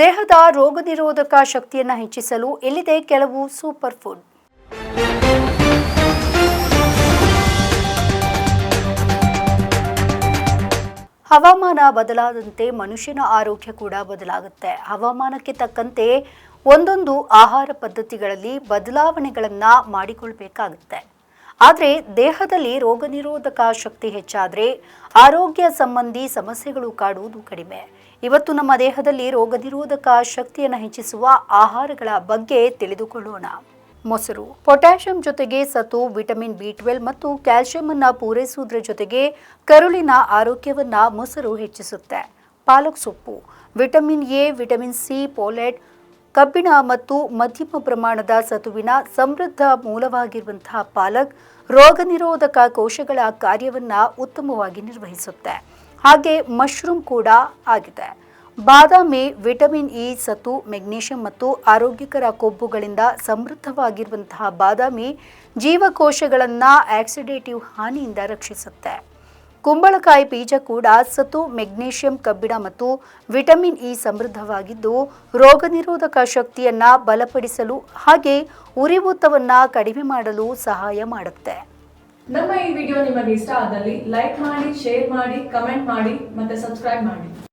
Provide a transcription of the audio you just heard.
ದೇಹದ ರೋಗ ನಿರೋಧಕ ಶಕ್ತಿಯನ್ನು ಹೆಚ್ಚಿಸಲು ಇಲ್ಲಿದೆ ಕೆಲವು ಸೂಪರ್ ಫುಡ್. ಹವಾಮಾನ ಬದಲಾದಂತೆ ಮನುಷ್ಯನ ಆರೋಗ್ಯ ಕೂಡ ಬದಲಾಗುತ್ತೆ. ಹವಾಮಾನಕ್ಕೆ ತಕ್ಕಂತೆ ಒಂದೊಂದು ಆಹಾರ ಪದ್ಧತಿಗಳಲ್ಲಿ ಬದಲಾವಣೆಗಳನ್ನು ಮಾಡಿಕೊಳ್ಬೇಕಾಗುತ್ತೆ. ಆದರೆ ದೇಹದಲ್ಲಿ ರೋಗ ನಿರೋಧಕ ಶಕ್ತಿ ಹೆಚ್ಚಾದರೆ ಆರೋಗ್ಯ ಸಂಬಂಧಿ ಸಮಸ್ಯೆಗಳು ಕಾಡುವುದು ಕಡಿಮೆ. ಇವತ್ತು ನಮ್ಮ ದೇಹದಲ್ಲಿ ರೋಗ ನಿರೋಧಕ ಶಕ್ತಿಯನ್ನು ಹೆಚ್ಚಿಸುವ ಆಹಾರಗಳ ಬಗ್ಗೆ ತಿಳಿದುಕೊಳ್ಳೋಣ. ಮೊಸರು. ಪೊಟ್ಯಾಷಿಯಂ ಜೊತೆಗೆ ಸತು, ವಿಟಮಿನ್ ಬಿ ಟ್ವೆಲ್ ಮತ್ತು ಕ್ಯಾಲ್ಸಿಯಂ ಅನ್ನ ಪೂರೈಸುವುದರ ಜೊತೆಗೆ ಕರುಳಿನ ಆರೋಗ್ಯವನ್ನ ಮೊಸರು ಹೆಚ್ಚಿಸುತ್ತೆ. ಪಾಲಕ್ ಸೊಪ್ಪು. Vitamin A, vitamin C, folate ಕಬ್ಬಿಣ ಮತ್ತು ಮಧ್ಯಮ ಪ್ರಮಾಣದ ಸತುವಿನ ಸಮೃದ್ಧ ಮೂಲವಾಗಿರುವಂತಹ ಪಾಲಕ್ ರೋಗ ನಿರೋಧಕ ಕೋಶಗಳ ಕಾರ್ಯವನ್ನ ಉತ್ತಮವಾಗಿ ನಿರ್ವಹಿಸುತ್ತೆ. ಹಾಗೆ ಮಶ್ರೂಮ್ ಕೂಡ ಆಗಿದೆ. ಬಾದಾಮಿ ವಿಟಮಿನ್ ಇ ಸತು, ಮೆಗ್ನೀಷಿಯಂ ಮತ್ತು ಆರೋಗ್ಯಕರ ಕೊಬ್ಬುಗಳಿಂದ ಸಮೃದ್ಧವಾಗಿರುವಂತಹ ಬಾದಾಮಿ ಜೀವಕೋಶಗಳನ್ನು ಆಕ್ಸಿಡೇಟಿವ್ ಹಾನಿಯಿಂದ ರಕ್ಷಿಸುತ್ತೆ. ಕುಂಬಳಕಾಯಿ ಬೀಜ ಕೂಡ ಸತು, ಮೆಗ್ನೀಷಿಯಂ, ಕಬ್ಬಿಣ ಮತ್ತು ವಿಟಮಿನ್ ಇ ಸಮೃದ್ಧವಾಗಿದ್ದು ರೋಗ ನಿರೋಧಕ ಶಕ್ತಿಯನ್ನ ಬಲಪಡಿಸಲು ಹಾಗೆ ಉರಿಭೂತವನ್ನ ಕಡಿಮೆ ಮಾಡಲು ಸಹಾಯ ಮಾಡುತ್ತೆ. ನಮ್ಮ ಈ ವಿಡಿಯೋ ನಿಮಗೆ ಇಷ್ಟ ಆದಲ್ಲಿ ಲೈಕ್ ಮಾಡಿ, ಶೇರ್ ಮಾಡಿ, ಕಮೆಂಟ್ ಮಾಡಿ ಮತ್ತೆ ಸಬ್ಸ್ಕ್ರೈಬ್ ಮಾಡಿ.